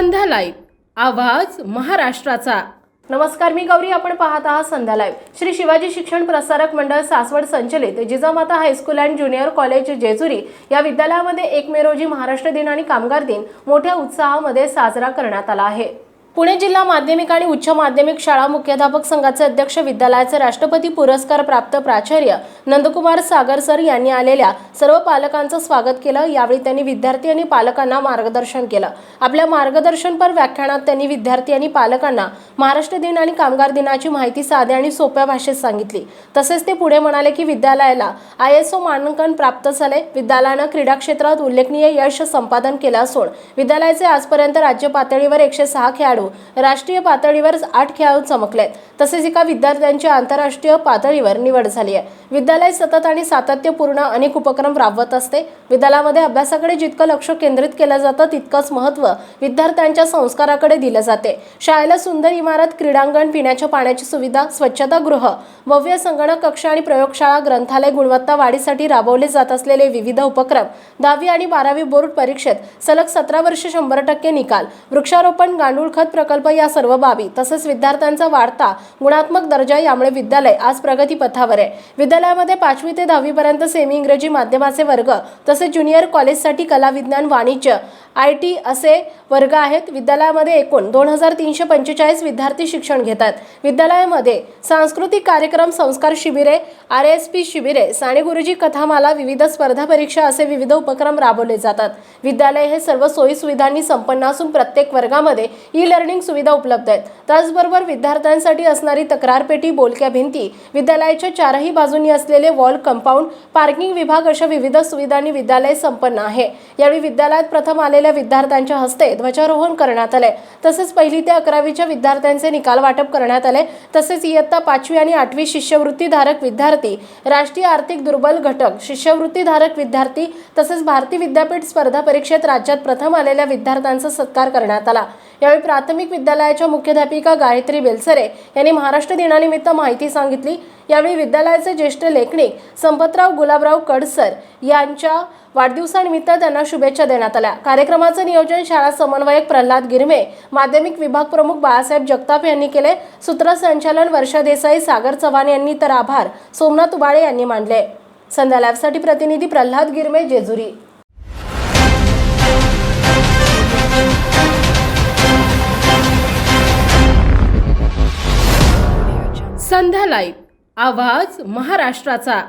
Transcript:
संध्या live. आवाज महाराष्ट्राचा. नमस्कार मी गौरी. आपण पाहत आहात संध्या लाईव्ह. श्री शिवाजी शिक्षण प्रसारक मंडळ सासवड संचलित Jijamata high school and junior college Jejuri या विद्यालयामध्ये एक मे रोजी महाराष्ट्र दिन आणि कामगार दिन मोठ्या उत्साहामध्ये साजरा करण्यात आला आहे. पुणे जिल्हा माध्यमिक आणि उच्च माध्यमिक शाळा मुख्याध्यापक संघाचे अध्यक्ष विद्यालयाचे राष्ट्रपती पुरस्कार प्राप्त प्राचार्य नंदकुमार सागर सर यांनी आलेल्या सर्व पालकांचं स्वागत केलं. यावेळी त्यांनी विद्यार्थी आणि पालकांना मार्गदर्शन केलं. आपल्या मार्गदर्शनपर व्याख्यानात त्यांनी विद्यार्थी आणि पालकांना महाराष्ट्र दिन आणि कामगार दिनाची माहिती साध्या आणि सोप्या भाषेत सांगितली. तसेच ते पुढे म्हणाले की विद्यालयाला आय एस ओ मानांकन प्राप्त झाले. विद्यालयानं क्रीडा क्षेत्रात उल्लेखनीय यश संपादन केलं असून विद्यालयाचे आजपर्यंत राज्य पातळीवर एकशे सहा खेळाडू राष्ट्रीय पातळीवर आठ खेळाडू चमकलेत. तसेच एका विद्यार्थ्यांची आंतरराष्ट्रीय पातळीवर निवड झाली आहे. विद्यालय सतत आणि सातत्यपूर्ण अनेक उपक्रम राबवत असते. विद्यालयामध्ये अभ्यासाकडे जितकं लक्ष केंद्रित केलं जातं तितकंच महत्त्व विद्यार्थ्यांच्या संस्काराकडे दिलं जाते. शाळेला सुंदर इमारत क्रीडांगण पिण्याच्या पाण्याची सुविधा स्वच्छतागृह भव्य संगणक कक्ष आणि प्रयोगशाळा ग्रंथालय गुणवत्ता वाढीसाठी राबवले जात असलेले विविध उपक्रम दहावी आणि बारावी बोर्ड परीक्षेत सलग सतरा वर्ष शंभर टक्के निकाल वृक्षारोपण गांडूळ खत प्रकल्प या सर्व बाबी तसेच विद्यार्थ्यांचा वाढता गुणात्मक दर्जा यामुळे विद्यालय आज प्रगतीपथावर आहे. विद्यालयामध्ये पाचवी ते दहावी पर्यंत सेमी इंग्रजी माध्यमाचे वर्ग तसेच ज्युनियर कॉलेजसाठी कला विज्ञान वाणिज्य आय टी असे वर्ग आहेत. विद्यालयामध्ये एकूण दोन हजार तीनशे पंचेचाळीस विद्यार्थी शिक्षण घेतात. विद्यालयामध्ये सांस्कृतिक कार्यक्रम संस्कार शिबिरे आर एस पी शिबिरे साने गुरुजी कथामाला विविध स्पर्धा परीक्षा असे विविध उपक्रम राबवले जातात. विद्यालय हे सर्व सोयी सुविधांनी संपन्न असून प्रत्येक वर्गामध्ये ई लर्निंग सुविधा उपलब्ध आहेत. त्याचबरोबर विद्यार्थ्यांसाठी असणारी तक्रारपेटी बोलक्या भिंती विद्यालयाच्या चारही बाजूंनी असलेले वॉल कंपाऊंड पार्किंग विभाग अशा विविध सुविधांनी विद्यालय संपन्न आहे. यावेळी विद्यालयात प्रथम आले आलेल्या विद्यार्थ्यांच्या हस्ते ध्वजारोहण करण्यात आले. तसेच पहिली ते अकरावीच्या विद्यार्थ्यांचे निकाल वाटप करण्यात आले. तसेच इयत्ता पाचवी आणि आठवी शिष्यवृत्तीधारक विद्यार्थी राष्ट्रीय आर्थिक दुर्बल घटक शिष्यवृत्तीधारक विद्यार्थी तसेच भारतीय विद्यापीठ स्पर्धा परीक्षेत राज्यात प्रथम आलेल्या विद्यार्थ्यांचा सत्कार करण्यात आला. यावेळी प्राथमिक विद्यालयाच्या मुख्याध्यापिका गायत्री बेलसरे यांनी महाराष्ट्र दिनानिमित्त माहिती सांगितली. यावेळी विद्यालयाचे ज्येष्ठ लेखनिक संपतराव गुलाबराव कडसर यांच्या वाढदिवसानिमित्त त्यांना शुभेच्छा देण्यात आल्या. कार्यक्रमाचं नियोजन शाळा समन्वयक प्रल्हाद गिरमे माध्यमिक विभाग प्रमुख बाळासाहेब जगताप यांनी केले. सूत्रसंचालन वर्षा देसाई सागर चव्हाण यांनी तर आभार. सोमनाथ उबाळे यांनी मांडले. संध्या लॅबसाठी प्रतिनिधी प्रल्हाद गिरमे जेजुरी. संध्या लाईव्ह. आवाज महाराष्ट्राचा.